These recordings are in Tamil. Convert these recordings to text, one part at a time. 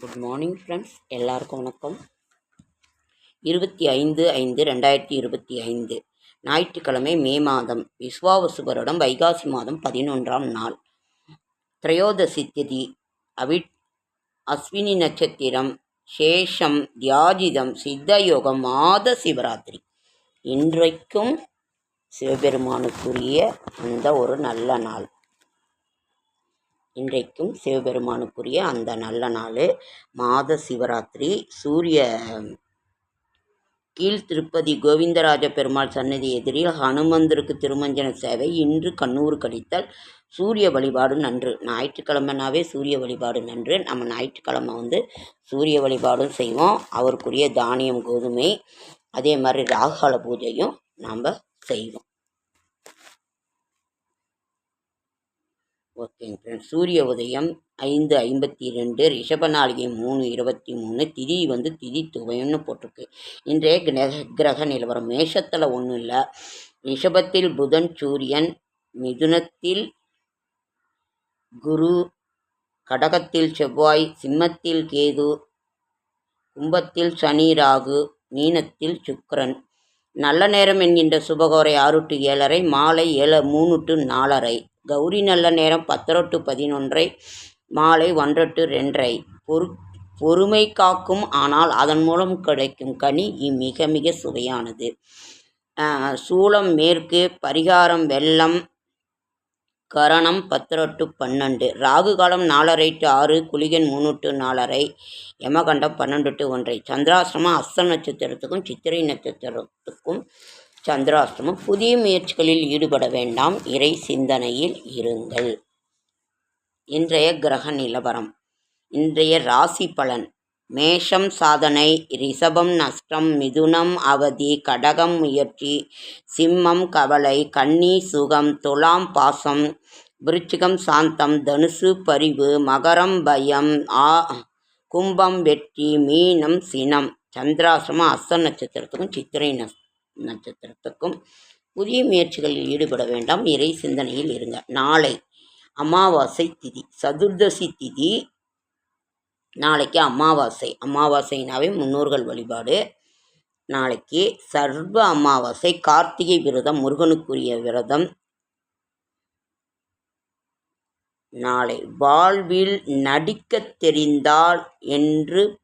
குட் மார்னிங் ஃப்ரெண்ட்ஸ் எல்லாருக்கும் வணக்கம். இருபத்தி ஐந்து ஐந்து ரெண்டாயிரத்தி இருபத்தி ஐந்து ஞாயிற்றுக்கிழமை மே மாதம் விஸ்வாவசு வருடம் வைகாசி மாதம் பதினொன்றாம் நாள். திரையோதசி திதி அவி அஸ்வினி நட்சத்திரம் சேஷம் தியாஜிதம் சித்தயோகம் மாத சிவராத்திரி. இன்றைக்கும் சிவபெருமானுக்குரிய அந்த ஒரு நல்ல நாள். இன்றைக்கும் சிவபெருமானுக்குரிய அந்த நல்ல நாள் மாத சிவராத்திரி. சூரிய கீழ் திருப்பதி கோவிந்தராஜ பெருமாள் சன்னதி எதிரில் ஹனுமந்தருக்கு திருமஞ்சன சேவை இன்று கண்ணூர் கழித்தல். சூரிய வழிபாடு நன்று. ஞாயிற்றுக்கிழமைனாவே சூரிய வழிபாடு நன்று. நம்ம ஞாயிற்றுக்கிழமை வந்து சூரிய வழிபாடும் செய்வோம். அவருக்குரிய தானியம் கோதுமை அதே மாதிரி ராகால பூஜையும் நாம் செய்வோம். ஓகேங்க ஃப்ரெண்ட்ஸ் சூரிய உதயம் ஐந்து ஐம்பத்தி ரெண்டு ரிஷப நாளிகை மூணு இருபத்தி மூணு திதி வந்து திதி துவையம்னு போட்டிருக்கு. இன்றைய கிரக கிரக நிலவரம் மேஷத்தில் ஒன்றும் இல்லை. ரிஷபத்தில் புதன் சூரியன் மிதுனத்தில் குரு கடகத்தில் செவ்வாய் சிம்மத்தில் கேது கும்பத்தில் சனி ராகு மீனத்தில் சுக்கரன். நல்ல நேரம் என்கின்ற சுபகோரை ஆறு டு ஏழரை மாலை ஏழு மூணு டு நாலரை. கௌரி நல்ல நேரம் பத்தரை டு பதினொன்றை மாலை ஒன்றரை டு ரெண்டரை. பொறு பொறுமை காக்கும் ஆனால் அதன் மூலம் கிடைக்கும் கனி மிக மிக சுவையானது. சூளம் மேற்கு பரிகாரம் வெள்ளம் கரணம் பத்தரை டு பன்னெண்டு. ராகு காலம் நாலரை டு ஆறு குளிகன் மூணு டு நாலரை யமகண்டம் பன்னெண்டு டு ஒன்றை. சந்திராசிரமம் அஸ்த நட்சத்திரத்துக்கும் சித்திரை நட்சத்திரத்துக்கும் சந்திராஷ்டமம் புதிய முயற்சிகளில் ஈடுபட வேண்டாம். இறை சிந்தனையில் இருங்கள். இன்றைய கிரக நிலவரம். இன்றைய ராசி பலன். மேஷம் சாதனை ரிஷபம் நஷ்டம் மிதுனம் அவதி கடகம் முயற்சி சிம்மம் கவலை கன்னி சுகம் துலாம் பாசம் விருச்சிகம் சாந்தம் தனுசு பரிவு மகரம் பயம் ஆ கும்பம் வெற்றி மீனம் சினம். சந்திராசிரமம் அஸ்த நட்சத்திரத்துக்கும் சித்திரை நஷ்டம். நட்சத்திரத்துக்கும் புதிய முயற்சிகளில் ஈடுபட வேண்டாம். இறை சிந்தனையில் இருங்க. நாளை அமாவாசை திதி. சதுர்தசி திதி. நாளைக்கு அமாவாசை. அமாவாசைனாவே முன்னோர்கள் வழிபாடு. நாளைக்கு சர்வ அமாவாசை. கார்த்திகை விரதம் முருகனுக்குரிய விரதம். நாளை வாழ்வில் நடிக்கத் தெரிந்தால் என்று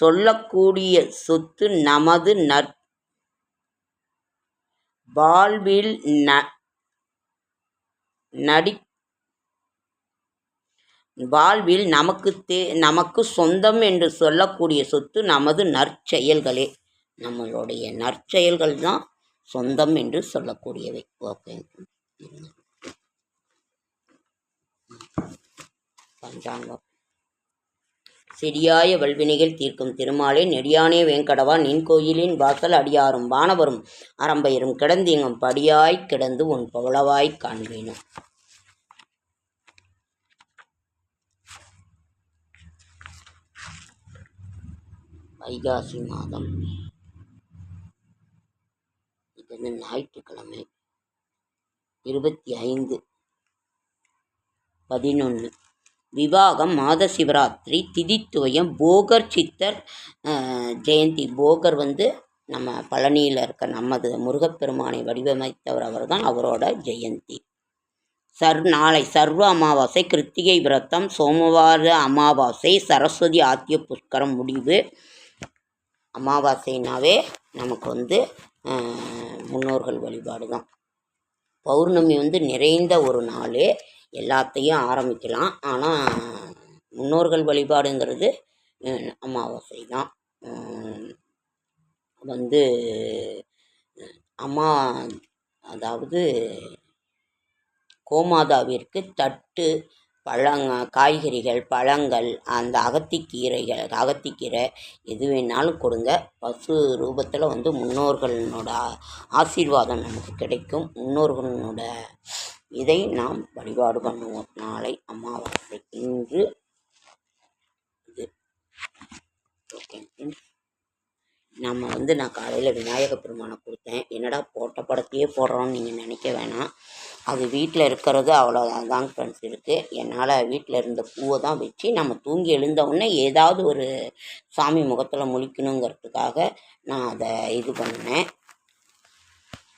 சொல்லக்கூடிய சொத்து நமது நற் வாழ்வில் ந நடி வாழ்வில் நமக்கு தே நமக்கு சொந்தம் என்று சொல்லக்கூடிய சொத்து நமது நற்செயல்களே. நம்மளுடைய நற்செயல்கள் தான் சொந்தம் என்று சொல்லக்கூடியவை. ஓகே. பஞ்சாங்கம். செடியாய வல்வினைகள் தீர்க்கும் திருமாலே நெடியானே வேங்கடவா நின் கோயிலின் வாசல் அடியாரும் வானவரும் கிடந்து கிடந்தீங்கும் படியாய் கிடந்து உன் பவளவாய் காண்பேனும். வைகாசி மாதம். இது வந்து ஞாயிற்றுக்கிழமை இருபத்தி ஐந்து பதினொன்று விவாகம் மாத சிவராத்திரி திதித்துவயம் போகர் சித்தர் ஜெயந்தி. போகர் வந்து நம்ம பழனியில் இருக்க நமது முருகப்பெருமானை வடிவமைத்தவர் அவர் தான் அவரோட ஜெயந்தி. சர் நாளை சர்வ அமாவாசை கிருத்திகை விரதம் சோமவார அமாவாசை சரஸ்வதி ஆத்திய புஷ்கரம் முடிவு. அமாவாசைனாவே நமக்கு வந்து முன்னோர்கள் வழிபாடு தான் பௌர்ணமி வந்து நிறைந்த ஒரு நாள் எல்லாத்தையும் ஆரம்பிக்கலாம். ஆனால் முன்னோர்கள் வழிபாடுங்கிறது அமாவாசை தான் வந்து அம்மா அதாவது கோமாதாவிற்கு தட்டு பழங்க காய்கறிகள் பழங்கள் அந்த அகத்திக்கீரைகள் அகத்திக்கீரை எது வேணாலும் கொடுங்க. பசு ரூபத்தில் வந்து முன்னோர்களோட ஆசீர்வாதம் நமக்கு கிடைக்கும். முன்னோர்களோட இதை நாம் வழிபாடு பண்ணுவோம். நாளை அமாவாசை இன்று. இது. ஓகே. நம்ம வந்து நான் காலையில் விநாயக பெருமானை கொடுத்தேன். என்னடா போட்ட படத்தையே போடுறோன்னு நீங்கள் நினைக்க வேணாம். அது வீட்டில் இருக்கிறது அவ்வளோ அதாங்க ஃப்ரெண்ட்ஸ் இருக்குது என்னால் வீட்டில் இருந்த பூவை தான் வச்சு நம்ம தூங்கி எழுந்தவுடனே ஏதாவது ஒரு சாமி முகத்தில் முழிக்கணுங்கிறதுக்காக நான் அதை இது பண்ணினேன்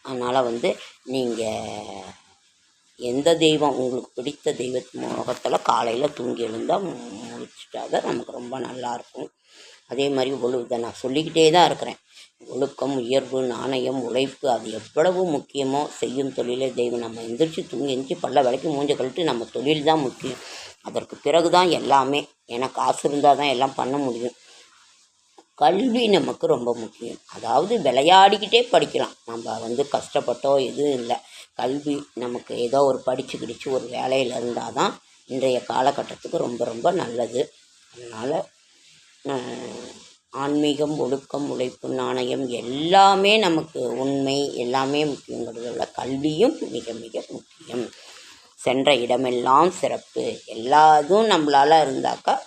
அதனால் வந்து நீங்கள் எந்த தெய்வம் உங்களுக்கு பிடித்த தெய்வ முகத்தில் காலையில் தூங்கி எழுந்தால் முழிச்சிட்டாதான் நமக்கு ரொம்ப நல்லாயிருக்கும் அதே மாதிரி ஒழு நான் சொல்லிக்கிட்டே தான் இருக்கிறேன். ஒழுக்கம் உயர்வு நாணயம் உழைப்பு அது எவ்வளவு முக்கியமோ செய்யும் தொழிலே தெய்வம். நம்ம எந்திரிச்சு தூங்கி எந்திரிச்சு பல்ல விளக்கி மூஞ்ச கழிட்டு நம்ம தொழில் தான் முக்கியம். அதற்கு பிறகு தான் எல்லாமே ஏன்னா காசு இருந்தால் தான் எல்லாம் பண்ண முடியும். கல்வி நமக்கு ரொம்ப முக்கியம். அதாவது விளையாடிக்கிட்டே படிக்கலாம். நம்ம வந்து கஷ்டப்பட்டோ எதுவும் இல்லை. கல்வி நமக்கு ஏதோ ஒரு படித்து கிடிச்சு ஒரு வேலையில் இருந்தால் தான் இன்றைய காலகட்டத்துக்கு ரொம்ப ரொம்ப நல்லது. அதனால் ஆன்மீகம் ஒழுக்கம் உழைப்பு நாணயம் எல்லாமே நமக்கு உண்மை எல்லாமே முக்கியங்கிறது விட கல்வியும் மிக மிக முக்கியம். சென்ற இடமெல்லாம் சிறப்பு. எல்லாதும் நம்மளால் இருந்தாக்கா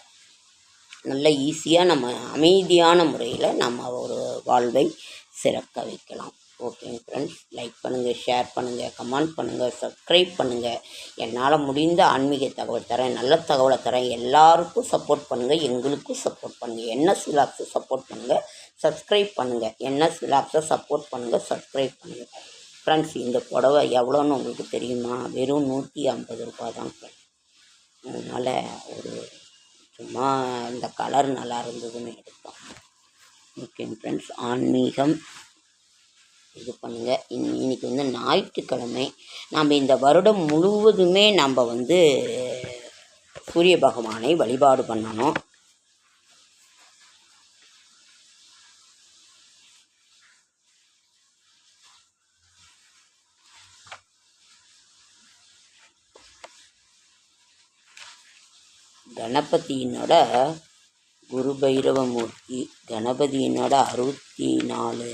நல்ல ஈஸியாக நம்ம அமைதியான முறையில் நம்ம ஒரு வாழ்வை சிறக்க வைக்கலாம். ஓகேங்க ஃப்ரெண்ட்ஸ் லைக் பண்ணுங்கள் ஷேர் பண்ணுங்கள் கமெண்ட் பண்ணுங்கள் சப்ஸ்கிரைப் பண்ணுங்கள் என்னால் முடிந்த ஆன்மீக தகவல் தரேன் நல்ல தகவலை தரேன். எல்லாருக்கும் சப்போர்ட் பண்ணுங்கள் எங்களுக்கும் சப்போர்ட் பண்ணுங்கள் என்ன சிலாப்ஸை சப்போர்ட் பண்ணுங்கள் சப்ஸ்கிரைப் பண்ணுங்கள் என்ன சிலாப்ஸை சப்போர்ட் பண்ணுங்கள் சப்ஸ்கிரைப் பண்ணுங்கள் ஃப்ரெண்ட்ஸ் இந்த புடவை எவ்வளோன்னு உங்களுக்கு தெரியுமா? வெறும் நூற்றி ஐம்பது ரூபா தான் ஃப்ரெண்ட்ஸ் அதனால் ஒரு சும்மா இந்த கலர் நல்லா இருந்ததுன்னு எடுத்தோம். ஓகேங்க ஃப்ரெண்ட்ஸ் ஆன்மீகம் இது பண்ணுங்கள் இன் இன்னைக்கு வந்து ஞாயிற்றுக்கிழமை. நம்ம இந்த வருடம் முழுவதுமே நம்ம வந்து சூரிய பகவானை வழிபாடு பண்ணணும். கணபதியினோட குரு பைரவமூர்த்தி கணபதியினோட அறுபத்தி நாலு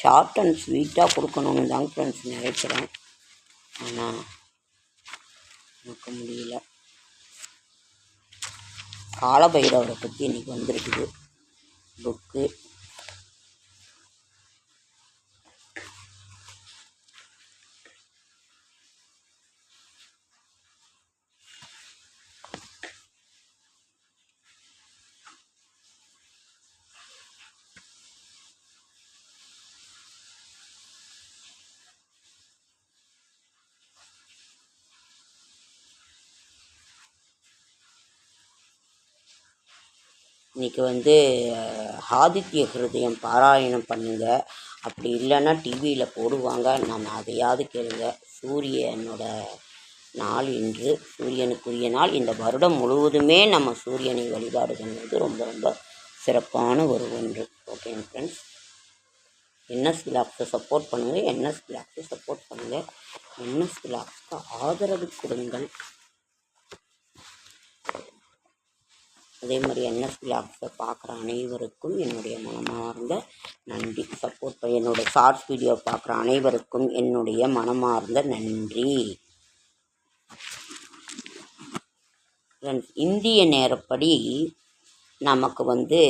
ஷார்ட் அண்ட் ஸ்வீட்டாக கொடுக்கணுன்னு தாங்க ஃப்ரெண்ட்ஸ் நினைக்கிறேன். ஆனால் எனக்கு முடியல. காலபைரவரை பற்றி இன்றைக்கி வந்திருக்குது. புக்கு இன்றைக்கி வந்து ஆதித்ய ஹிருதயம் பாராயணம் பண்ணுங்க. அப்படி இல்லைன்னா டிவியில் போடுவாங்க. நம்ம அதையாவது கேளுங்க. சூரியனோட நாள் இன்று சூரியனுக்குரிய நாள். இந்த வருடம் முழுவதுமே நம்ம சூரியனை வழிபாடுகிறது ரொம்ப ரொம்ப சிறப்பான ஒரு ஒன்று. ஓகேங்க ஃப்ரெண்ட்ஸ் என்எஸ் விலாக்ஸை சப்போர்ட் பண்ணுங்கள் என்எஸ் விலாக்ஸை சப்போர்ட் பண்ணுங்கள் என்எஸ் விலாக்ஸ்க்கு ஆதரவு கொடுங்கள்? அதே மாதிரி என்எஸ் விலாக்ஸை பார்க்குற அனைவருக்கும் என்னுடைய மனமார்ந்த நன்றி. சப்போர்ட் பண்ண என்னோட ஷார்ட்ஸ் வீடியோ பார்க்குற அனைவருக்கும் என்னுடைய மனமார்ந்த நன்றி. ஃப்ரெண்ட்ஸ் இந்திய நேரப்படி நமக்கு வந்து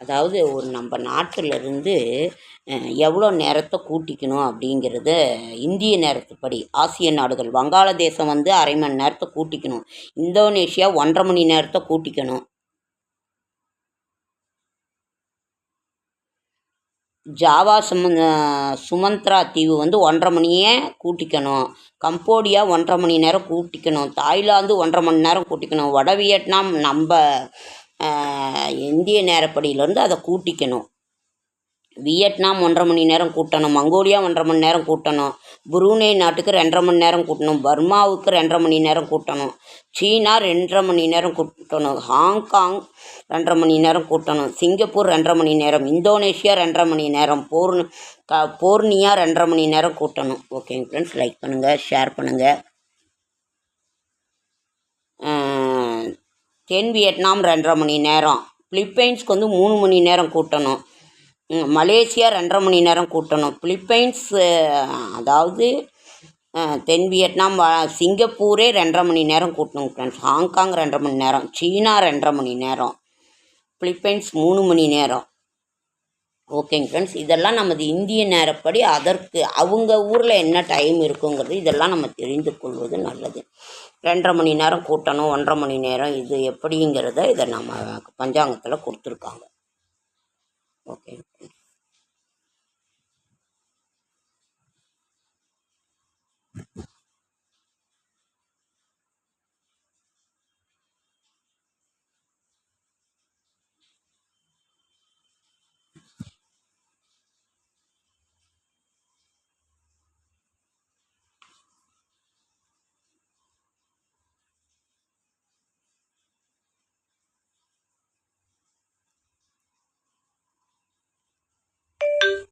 அதாவது ஒரு நம்ம நாட்டிலிருந்து எவ்வளோ நேரத்தை கூட்டிக்கணும் அப்படிங்கிறத இந்திய நேரத்துப்படி ஆசிய நாடுகள் வங்காளதேசம் வந்து அரை மணி நேரத்தை கூட்டிக்கணும். இந்தோனேஷியா ஒன்றரை மணி நேரத்தை கூட்டிக்கணும். ஜாவா சும சுமந்த்ரா தீவு வந்து ஒன்றரை மணியே கூட்டிக்கணும். கம்போடியா ஒன்றரை மணி நேரம் கூட்டிக்கணும். தாய்லாந்து ஒன்றரை மணி நேரம் கூட்டிக்கணும். வட வியட்நாம் நம்ம இந்திய நேரப்படியிலேருந்து அதை கூட்டிக்கணும். வியட்நாம் ஒன்றரை மணி நேரம் கூட்டணும் மங்கோலியா ஒன்றரை மணி நேரம் கூட்டணும் புரூனே நாட்டுக்கு ரெண்டரை மணி நேரம் கூட்டணும் பர்மாவுக்கு ரெண்டரை மணி நேரம் கூட்டணும் சீனா ரெண்டரை மணி நேரம் கூட்டணும் ஹாங்காங் ரெண்டரை மணி நேரம் கூட்டணும் சிங்கப்பூர் ரெண்டரை மணி நேரம் இந்தோனேஷியா ரெண்டரை மணி நேரம் போர் க போர்னியா ரெண்டரை மணி நேரம் கூட்டணும். ஓகேங்க ஃப்ரெண்ட்ஸ் லைக் பண்ணுங்கள் ஷேர் பண்ணுங்கள் தென் வியட்நாம் ரெண்டரை மணி நேரம். பிலிப்பைன்ஸ்க்கு வந்து மூணு மணி நேரம் கூட்டணும். மலேசியா ரெண்டரை மணி நேரம் கூட்டணும். பிலிப்பைன்ஸ் அதாவது தென் வியட்நாம் வ- சிங்கப்பூரே ரெண்டரை மணி நேரம் கூட்டணும் ஃப்ரெண்ட்ஸ் ஹாங்காங் ரெண்டரை மணி நேரம். சீனா ரெண்டரை மணி நேரம். பிலிப்பைன்ஸ் மூணு மணி நேரம். ஓகேங்க ஃப்ரெண்ட்ஸ் இதெல்லாம் நமது இந்திய நேரப்படி அதற்கு அவங்க ஊரில் என்ன டைம் இருக்குங்கிறது இதெல்லாம் நம்ம தெரிந்து கொள்வது நல்லது. ரெண்டரை மணி நேரம் கூட்டணும் ஒன்றரை மணி நேரம் இது எப்படிங்கிறத இதை நம்ம பஞ்சாங்கத்தில் கொடுத்துருக்காங்க. ஓகே